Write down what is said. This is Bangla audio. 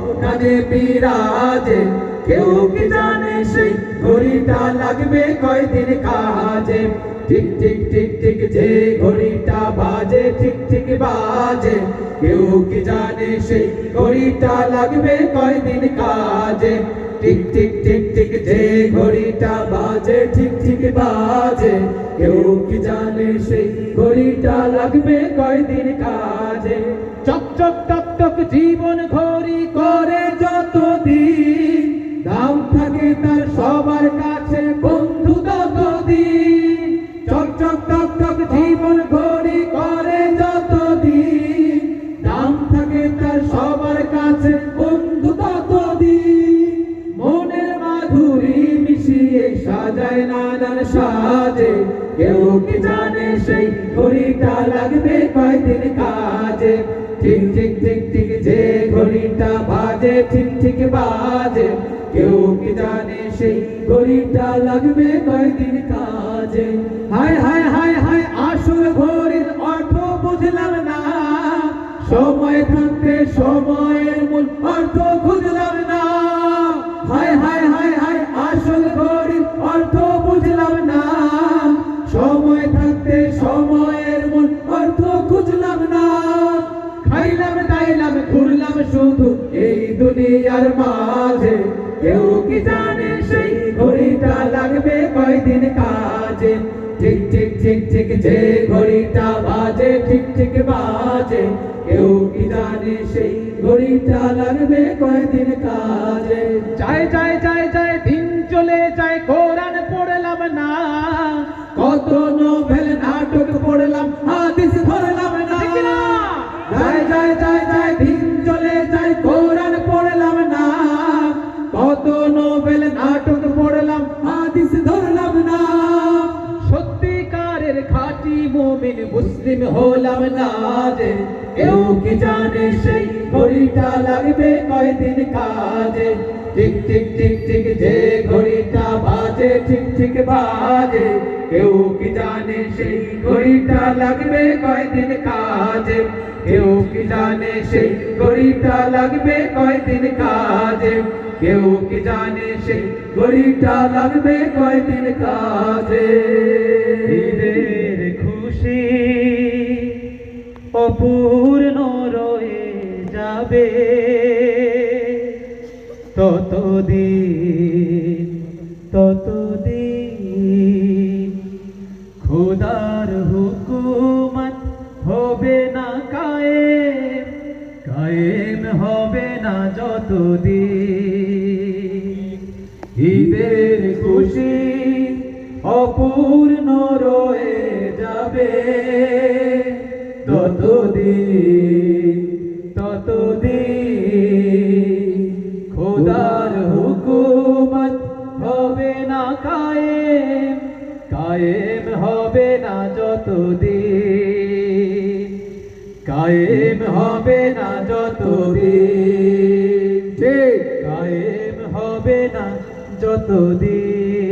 স্বপ্নে বিরাজে, কেউ কি জানে সেই ঘড়িটা লাগবে কয়দিন কাজে? ঠিক ঠিক ঠিক ঠিক যে ঘড়িটা বাজে, ঠিক ঠিক বাজে। কেউ কি জানে সেই ঘড়িটা লাগবে কয়দিন কাজে? ঠিক ঠিক ঠিক ঠিক যে ঘড়িটা বাজে, ঠিক ঠিক বাজে। কেউ কি জানে সেই ঘড়িটা লাগবে কয়দিন কাজে? চক চক, টক টক জীবন ঘড়ি করে যত দিন দাম থাকে তার সবার কাছে বন্ধু তত দিন চক চক টক টক জীবন করে যত দিন দাম থাকে তার সবার কাছে বন্ধু তত দিন মনের মাধুরী মিশিয়ে সাজায় নানান সাজে। কেউ কি জানে সেই ঘড়িটা লাগবে ঠিক ঠিক বাজে। কেউ কি জানে সেই গলিটা লাগবে কয়দিন কাজে? হায় হায় হায় হায়, আসল ঘড়ির অর্থ বুঝলাম না। সময় থাকতে সময়ের দাইলাম ঘুরলাম শুধু এই দুনিয়ার মাঝে। কেউ কি জানে সেই ঘড়িটা লাগবে কয়দিন কাজে? ঠিক ঠিক ঠিক ঠিক যে ঘড়িটা বাজে, ঠিক ঠিক বাজে। কেউ কি জানে সেই ঘড়িটা লাগবে কয়দিন কাজে? যায় যায় যায় যায়, দিন চলে যায় নোবেল নাটক পড়লাম, হাদিস ধরলাম না। সত্যিকারের খাঁটি মুমিন মুসলিম হলাম না যে, কেউ কি জানে সেই ঘড়িটা লাগবে কয়দিন কাজে? টিক টিক ঠিক ঠিক যে ঘড়িটা বাজে ঠিক ঠিক বাজে, কেউ কি জানে সেই ঘড়িটা লাগবে কয়দিন কাজে? কেউ কি জানে সেই ঘড়িটা লাগবে কয়দিন কাজে? কেউ কি জানে সেই ঘড়িটা লাগবে কয়দিন কাজে? খুশি অপূর্ণ রয়ে যাবে, ততদিন কায়েম হবে না যতদিন। ঈদের খুশি অপূর্ণ রয়ে যাবে। ততদিন হবে না হবে না যতদিন। কায়েম হবে না যতদিন। ঠিক। কায়েম হবে না যতদিন।